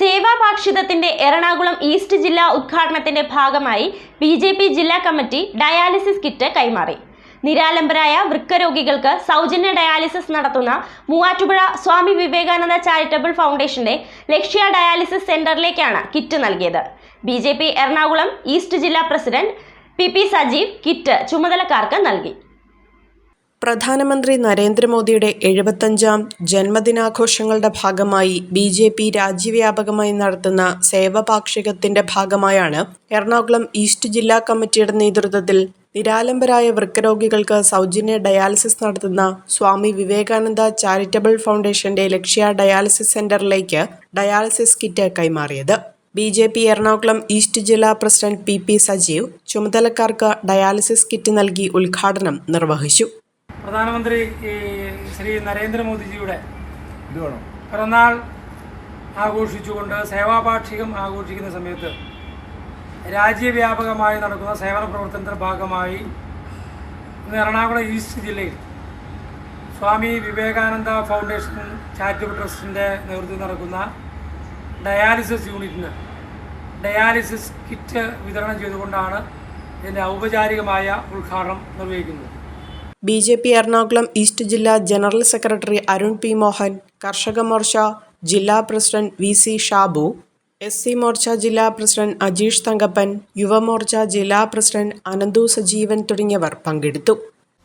സേവാപാക്ഷിതത്തിന്റെ Ernakulam east ജില്ലാ ഉദ്ഘാടനത്തിന്റെ ഭാഗമായി ബി ജെ പി ജില്ലാ കമ്മിറ്റി ഡയാലിസിസ് കിറ്റ് കൈമാറി. നിരാലംബരായ വൃക്കരോഗികൾക്ക് സൗജന്യ ഡയാലിസിസ് നടത്തുന്ന മൂവാറ്റുപുഴ സ്വാമി വിവേകാനന്ദ ചാരിറ്റബിൾ ഫൗണ്ടേഷന്റെ ലക്ഷ്യ ഡയാലിസിസ് സെന്ററിലേക്കാണ് കിറ്റ് നൽകിയത്. ബി എറണാകുളം ഈസ്റ്റ് ജില്ലാ പ്രസിഡന്റ് പി സജീവ് കിറ്റ് ചുമതലക്കാർക്ക് നൽകി. പ്രധാനമന്ത്രി നരേന്ദ്രമോദിയുടെ എഴുപത്തഞ്ചാം ജന്മദിനാഘോഷങ്ങളുടെ ഭാഗമായി ബി ജെ പി രാജ്യവ്യാപകമായി നടത്തുന്ന സേവപാക്ഷികത്തിന്റെ ഭാഗമായാണ് എറണാകുളം ഈസ്റ്റ് ജില്ലാ കമ്മിറ്റിയുടെ നേതൃത്വത്തിൽ നിരാലംബരായ വൃക്കരോഗികൾക്ക് സൗജന്യ ഡയാലിസിസ് നടത്തുന്ന സ്വാമി വിവേകാനന്ദ ചാരിറ്റബിൾ ഫൗണ്ടേഷന്റെ ലക്ഷ്യ ഡയാലിസിസ് സെന്ററിലേക്ക് ഡയാലിസിസ് കിറ്റ് കൈമാറിയത്. B J P Ernakulam east ജില്ലാ പ്രസിഡന്റ് പി പി സജീവ് ചുമതലക്കാർക്ക് ഡയാലിസിസ് കിറ്റ് നൽകി ഉദ്ഘാടനം നിർവഹിച്ചു. പ്രധാനമന്ത്രി ഈ ശ്രീ നരേന്ദ്രമോദിജിയുടെ പിറന്നാൾ ആഘോഷിച്ചുകൊണ്ട് സേവാപാക്ഷികം ആഘോഷിക്കുന്ന സമയത്ത് രാജ്യവ്യാപകമായി നടക്കുന്ന സേവന പ്രവർത്തനത്തിന്റെ ഭാഗമായി ഇന്ന് എറണാകുളം ഈസ്റ്റ് ജില്ലയിൽ സ്വാമി വിവേകാനന്ദ ഫൗണ്ടേഷൻ ചാരിറ്റബിൾ ട്രസ്റ്റിന്റെ നേതൃത്വത്തിൽ നടക്കുന്ന ഡയാലിസിസ് യൂണിറ്റിന് ഡയാലിസിസ് കിറ്റ് വിതരണം ചെയ്തുകൊണ്ടാണ് ഇതിന്റെ ഔപചാരികമായ ഉദ്ഘാടനം നിർവഹിക്കുന്നത്. B J P Ernakulam east ജില്ലാ general secretary Arun P Mohan Karshaka Morcha ജില്ലാ president V C Shabu S C Morcha ജില്ലാ പ്രസിഡന്റ് അജീഷ് തങ്കപ്പൻ യുവമോർച്ച ജില്ലാ പ്രസിഡന്റ് അനന്തു സജീവൻ തുടങ്ങിയവർ പങ്കെടുത്തു.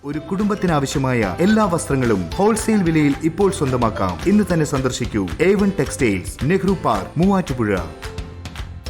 ഒരു കുടുംബത്തിനാവശ്യമായ എല്ലാ വസ്ത്രങ്ങളും ഹോൾസെയിൽ വിലയിൽ ഇപ്പോൾ സ്വന്തമാക്കാം. ഇന്ന് തന്നെ സന്ദർശിക്കൂ. A one textiles Nehru park Muvattupuzha.